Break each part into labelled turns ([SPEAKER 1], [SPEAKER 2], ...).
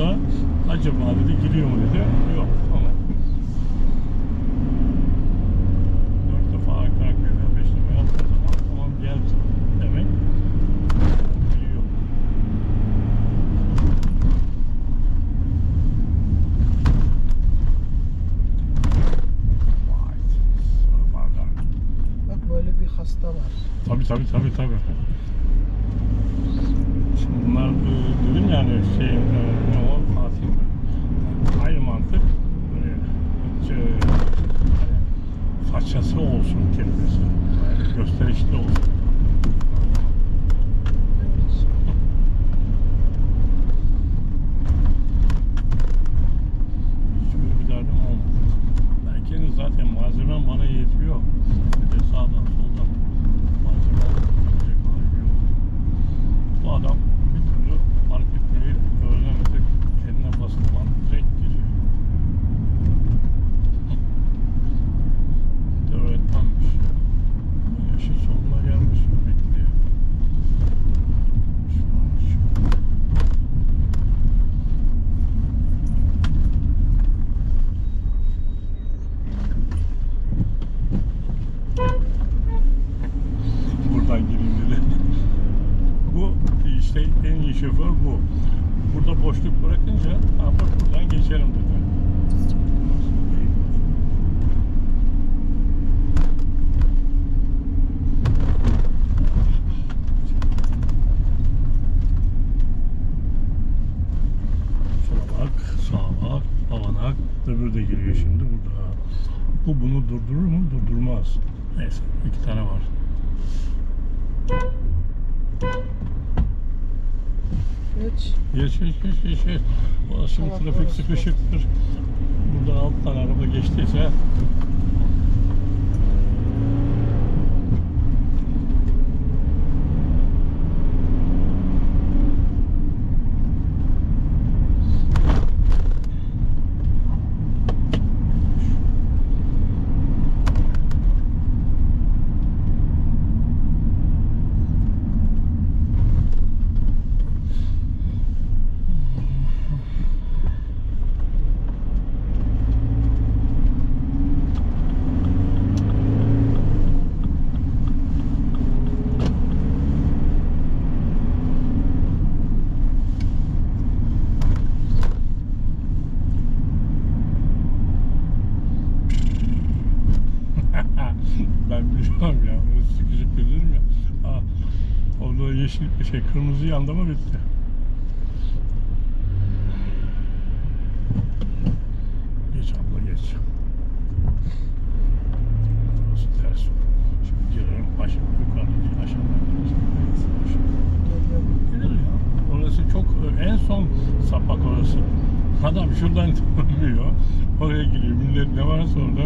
[SPEAKER 1] Orada acaba dedi giriyor mu dedi. Yok. Tamam. Dört defa arka arkaya veya beş defa yaptığı zaman tamam geldi demek. Giriyor.
[SPEAKER 2] Bak böyle bir hasta var.
[SPEAKER 1] Tabii tabii tabii tabii. Şimdi bunlar e, dedim yani şey 車窓を背けるですね、寄せたる人を。İşte en iyi şoför bu. Burada boşluk bırakınca ha bak buradan geçerim dedi. Öbürü de geliyor şimdi burada. Bu bunu durdurur mu? Durdurmaz. Neyse iki tane var.
[SPEAKER 2] Geç.
[SPEAKER 1] Geç geç geç geç geç. Şimdi
[SPEAKER 2] Tamam,
[SPEAKER 1] trafik
[SPEAKER 2] orası
[SPEAKER 1] sıkışıktır. Burada alt tane araba geçtiyse biliyorum ya. Orası sıkışık dedim ya. Aa, orada yeşil şey kırmızı yandı mı bitti. Geç abla geç. Orası ters. Şimdi girelim aşağı yukarı aşağıdan. Gelir ya. Orası çok en son sapak orası. Adam şuradan dönmüyor. Oraya giriyor. Millet ne varsa orada.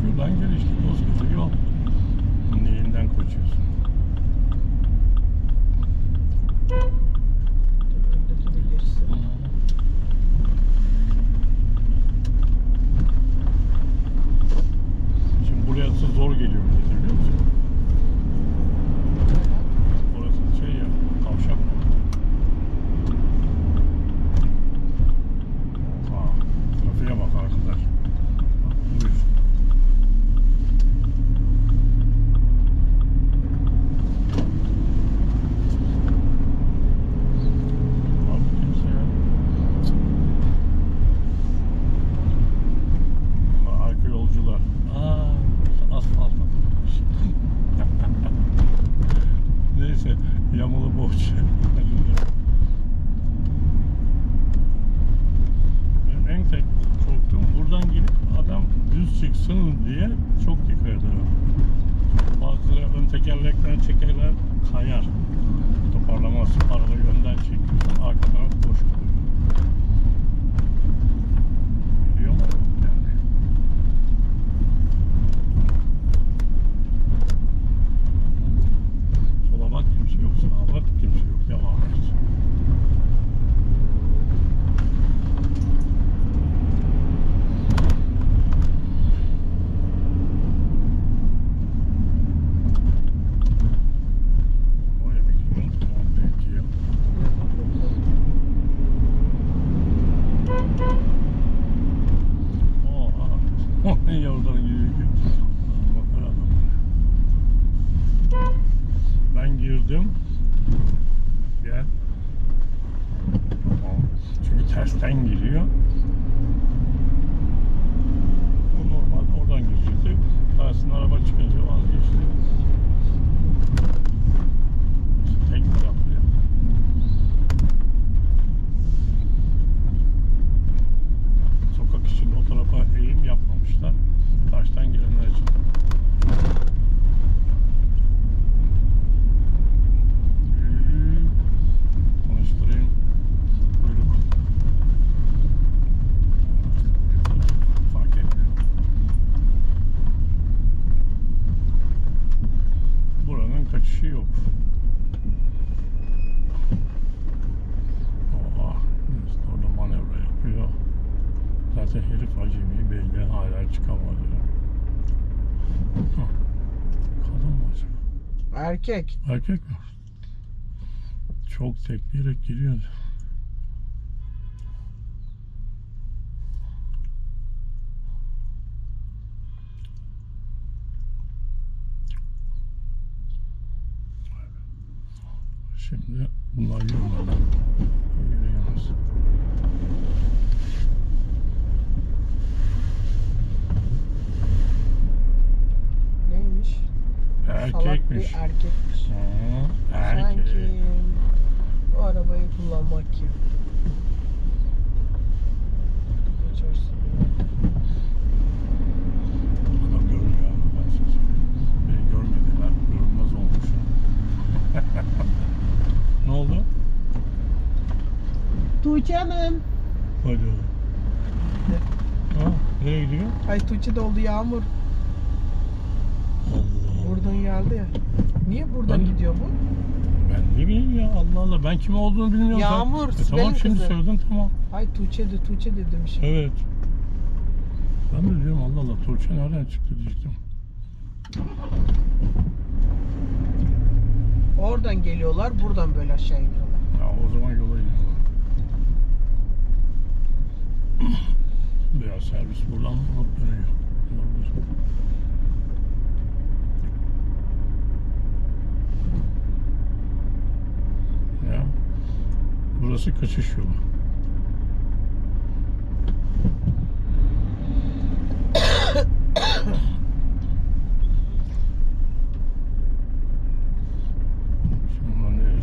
[SPEAKER 1] Şuradan gel işte. Koskoca yol. Neyinden koşuyorsun?
[SPEAKER 2] Öndeki de girsin.
[SPEAKER 1] Şimdi buraya zor geliyor millete biliyor musun? Orası şey ya, kavşak. Aa, trafiğe bak arkadaş. Bak, buyur. yoldan gelip adam düz çıksın diye çok dikkat ederim. Bazıları ön tekerlekten çekerler kayar. Toparlamaz. Arabayı önden çekiyorsun arka boş kalıyor. Geliyor mu? Gelmiyor. Sola bak kimse yok. Sağa bak kimse yok. Devam et. Oraya bir gidiyorum. Tamam peki. Oha. O ne yavrudan gidiyor ki? Ben girdim. Gel. Çünkü tersten giriyor. O normal oradan girecekti. Karşısına araba çıkınca vazgeçti.
[SPEAKER 2] Erkek.
[SPEAKER 1] Erkek mi? Çok tekleyerek giriyor. Şimdi bunlar yürüyorlar. Erkekmiş.
[SPEAKER 2] bir erkekmiş. Sen
[SPEAKER 1] erkek.
[SPEAKER 2] kim? Bu arabayı kullanmak kim? Geçersin.
[SPEAKER 1] Adam görmüyor. Ben size söyleyeyim. Beni görmediler. Görünmez olmuşum. ne oldu?
[SPEAKER 2] Tuğçe Hanım.
[SPEAKER 1] Hadi. Ha, nereye gidiyor?
[SPEAKER 2] Ay Tuğçe de oldu Yağmur. Geldi ya. Niye buradan
[SPEAKER 1] Ben-
[SPEAKER 2] gidiyor bu?
[SPEAKER 1] Ben ne bileyim ya Allah Allah. Ben kim olduğunu bilmiyorum.
[SPEAKER 2] Yağmur,
[SPEAKER 1] E, tamam şimdi
[SPEAKER 2] kızı.
[SPEAKER 1] söyledin tamam.
[SPEAKER 2] Ay Tuğçe de Tuğçe de demişim.
[SPEAKER 1] Evet. Ben de diyorum Allah Allah Tuğçe nereden çıktı diyecektim.
[SPEAKER 2] Oradan geliyorlar, buradan böyle aşağı iniyorlar.
[SPEAKER 1] Ya o zaman yola iniyorlar. Beyaz servis buradan alıp dönüyor. Olabilir. Ya. Burası kaçış yolu.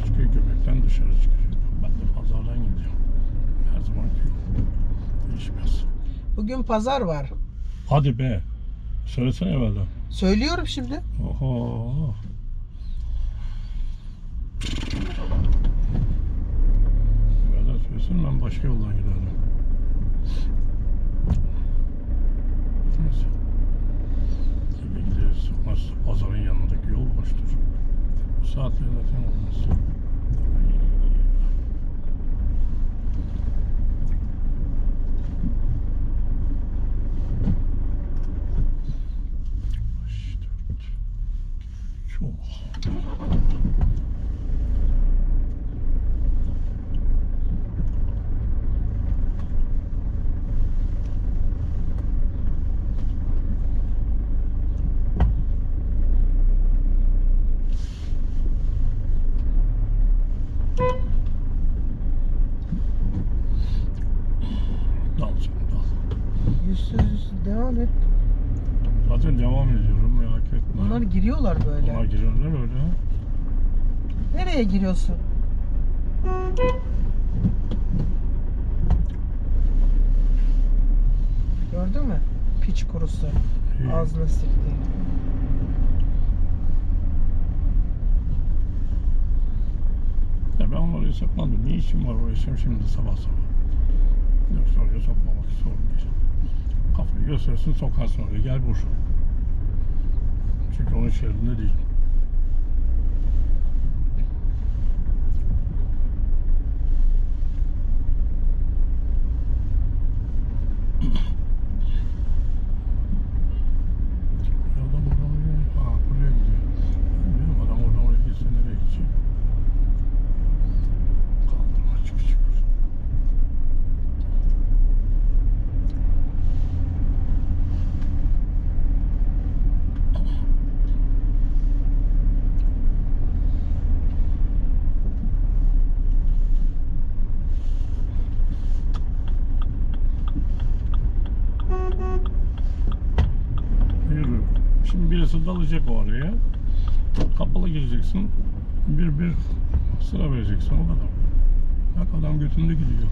[SPEAKER 1] Şimdi? Göbekten dışarı çıkacak. Ben de pazardan gidiyorum. Her zaman. Değişmez.
[SPEAKER 2] Bugün pazar var.
[SPEAKER 1] Hadi be. Söylesene evvelden.
[SPEAKER 2] Söylüyorum şimdi.
[SPEAKER 1] Oho. Söylesin ben başka yoldan giderdim. Neyse. Gibi gideriz. Nasıl pazarın yanındaki yol boştur. Bu saatte zaten olmaz.
[SPEAKER 2] Bunlar giriyorlar böyle.
[SPEAKER 1] Bunlar giriyorlar öyle.
[SPEAKER 2] Nereye giriyorsun? Gördün mü? Piç kurusu.
[SPEAKER 1] İyi.
[SPEAKER 2] Ağzına siktiği.
[SPEAKER 1] Ya ben onları sokmadım. Ne işim var işim şimdi sabah sabah. Yoksa oraya sokmamak zorundayım. Kafayı göstersin sokarsın oraya gel boş ol. Çünkü onun şehrinde değil. Ya adam oradan oraya, ha buraya gidiyor. Benim adam oradan oraya gitse nereye gidecek? Kaldırma çık çık. Yürü. Birisi dalacak oraya. Kapalı gireceksin. Bir bir sıra vereceksin o kadar. Bak adam götünde gidiyor.